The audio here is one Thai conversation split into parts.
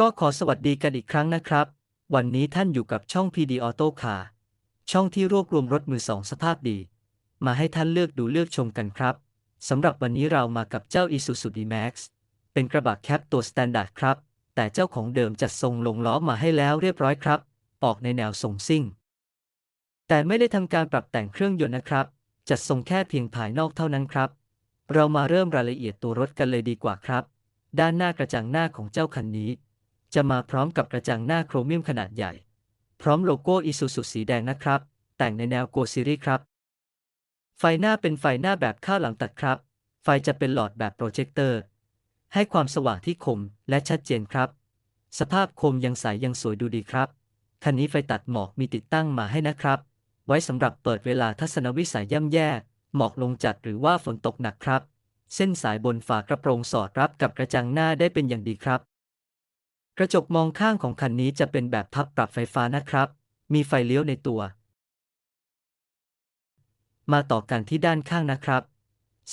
ก็ขอสวัสดีกันอีกครั้งนะครับ วันนี้ท่านอยู่กับช่อง PD Auto Car ช่องที่รวบรวมรถมือสองสภาพดี มาให้ท่านเลือกดูเลือกชมกันครับ สำหรับวันนี้เรามากับเจ้า Isuzu D-Max เป็นกระบะแคปตัวสแตนดาร์ดครับ แต่เจ้าของเดิมจัดทรงลงล้อมาให้แล้วเรียบร้อยครับ ออกในแนวทรงซิ่ง แต่ไม่ได้ทำการปรับแต่งเครื่องยนต์นะครับ จัดทรงแค่เพียงภายนอกเท่านั้นครับ เรามาเริ่มรายละเอียดตัวรถกันเลยดีกว่าครับ ด้านหน้ากระจังหน้าของเจ้าคันนี้ จะมาพร้อมกับกระจังหน้าโครเมียมขนาดใหญ่ พร้อมโลโก้ Isuzu สีแดงนะครับ แต่งในแนว Go Series ครับ ไฟหน้าเป็นไฟหน้าแบบข้าวหลังตัดครับ ไฟจะเป็นหลอดแบบโปรเจคเตอร์ ให้ความสว่างที่คมและชัดเจนครับ สภาพคมยังใสยังสวยดูดีครับ คันนี้ไฟตัดหมอกมีติดตั้งมาให้นะครับ ไว้สำหรับเปิดเวลาทัศนวิสัยย่ำแย่ หมอกลงจัดหรือว่าฝนตกหนักครับ เส้นสายบนฝากระโปรงสอดรับกับกระจังหน้าได้เป็นอย่างดีครับ กระจกมองข้างของคันนี้จะเป็นแบบพับปรับไฟฟ้านะครับ มีไฟเลี้ยวในตัว มาต่อกันที่ด้านข้างนะครับ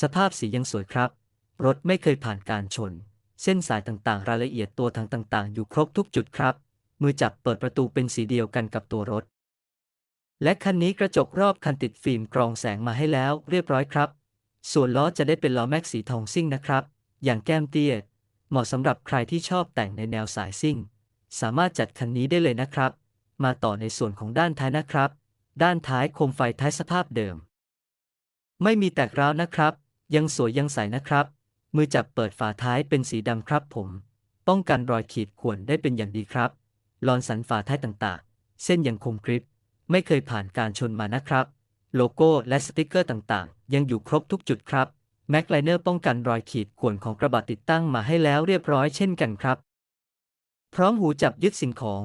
สภาพสียังสวยครับ รถไม่เคยผ่านการชน เส้นสายต่างๆ รายละเอียดตัวทางต่างๆ อยู่ครบทุกจุดครับ มือจับเปิดประตูเป็นสีเดียวกันกับตัวรถ และคันนี้กระจกรอบคันติดฟิล์มกรองแสงมาให้แล้ว เรียบร้อยครับ ส่วนล้อจะได้เป็นล้อแม็กสีทองซิ่งนะครับ อย่างแก้มเตี้ย เหมาะสำหรับใครที่ชอบแต่งในแนวสายซิ่ง สามารถจัดคันนี้ได้เลยนะครับ มาต่อในส่วนของด้านท้ายนะครับ ด้านท้ายโคมไฟท้ายสภาพเดิม ไม่มีแตกร้าวนะครับ ยังสวยยังใสนะครับ มือจับเปิดฝาท้ายเป็นสีดำครับผม ป้องกันรอยขีดข่วนได้เป็นอย่างดีครับ ลอนสันฝาท้ายต่างๆ เส้นยังคมกริบ ไม่เคยผ่านการชนมานะครับ โลโก้และสติกเกอร์ต่างๆ ยังอยู่ครบทุกจุดครับ แม็กไลเนอร์ป้องกันรอยขีดข่วนของกระบะติดตั้งมาให้แล้วเรียบร้อยเช่นกันครับ พร้อมหูจับยึดสิ่งของ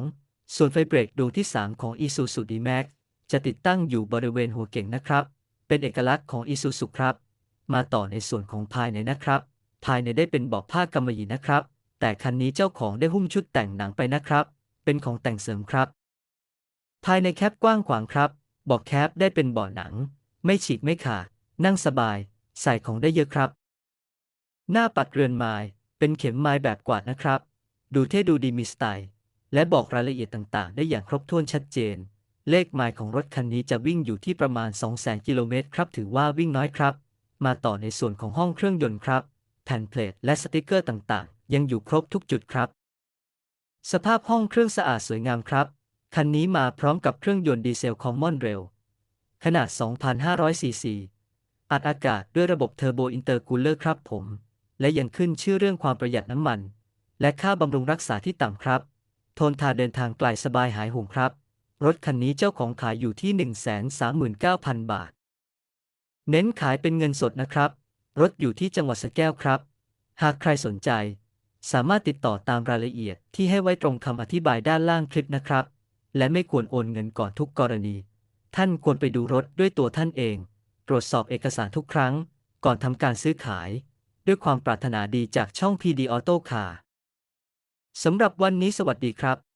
ส่วนไฟเบรกดวงที่ 3 ของ Isuzu D-Max จะติดตั้งอยู่บริเวณหัวเก่งนะครับ เป็นเอกลักษณ์ของ Isuzu ครับ มาต่อในส่วนของภายในนะครับ ภายในได้เป็นเบาะผ้ากำมะหยี่นะครับ แต่คันนี้เจ้าของได้หุ้มชุดแต่งหนังไปนะครับ เป็นของแต่งเสริมครับ ภายในแคปกว้างขวางครับเบาะแคปได้เป็นเบาะหนัง ไม่ฉีกไม่ขาดนั่งสบาย ใส่ของได้เยอะครับ หน้าปัดเรือนไม้เป็นเข็มไม้แบบกวาดนะครับ ดูเท่ดูดีมีสไตล์ และบอกรายละเอียดต่างๆ ได้อย่างครบถ้วนชัดเจน เลขไมล์ของรถคันนี้จะวิ่งอยู่ที่ประมาณ 200,000 กิโลเมตรครับ ถือว่าวิ่งน้อยครับ มาต่อในส่วนของห้องเครื่องยนต์ครับ แผ่นเพลทและสติกเกอร์ต่างๆ ยังอยู่ครบทุกจุดครับ สภาพห้องเครื่องสะอาดสวยงามครับ คันนี้มาพร้อมกับเครื่องยนต์ดีเซลคอมมอนเรลขนาด 2,500ซีซี อัดอากาศด้วยระบบเทอร์โบอินเตอร์คูลเลอร์ครับผม และยังขึ้นชื่อเรื่องความประหยัดน้ำมัน และค่าบำรุงรักษาที่ต่ำครับ ทนทานเดินทางไกลสบายหายห่วงครับ รถคันนี้เจ้าของขายอยู่ที่ 139,000 บาท เน้นขายเป็นเงินสดนะครับ รถอยู่ที่จังหวัดสะแก้วครับ หากใครสนใจ สามารถติดต่อตามรายละเอียดที่ให้ไว้ตรงคำอธิบายด้านล่างคลิปนะครับ และไม่ควรโอนเงินก่อนทุกกรณี ท่านควรไปดูรถด้วยตัวท่านเอง ตรวจสอบเอกสารทุกครั้ง ก่อนทำการซื้อขาย ด้วยความปรารถนาดีจากช่อง PD Auto Car สำหรับวันนี้สวัสดีครับ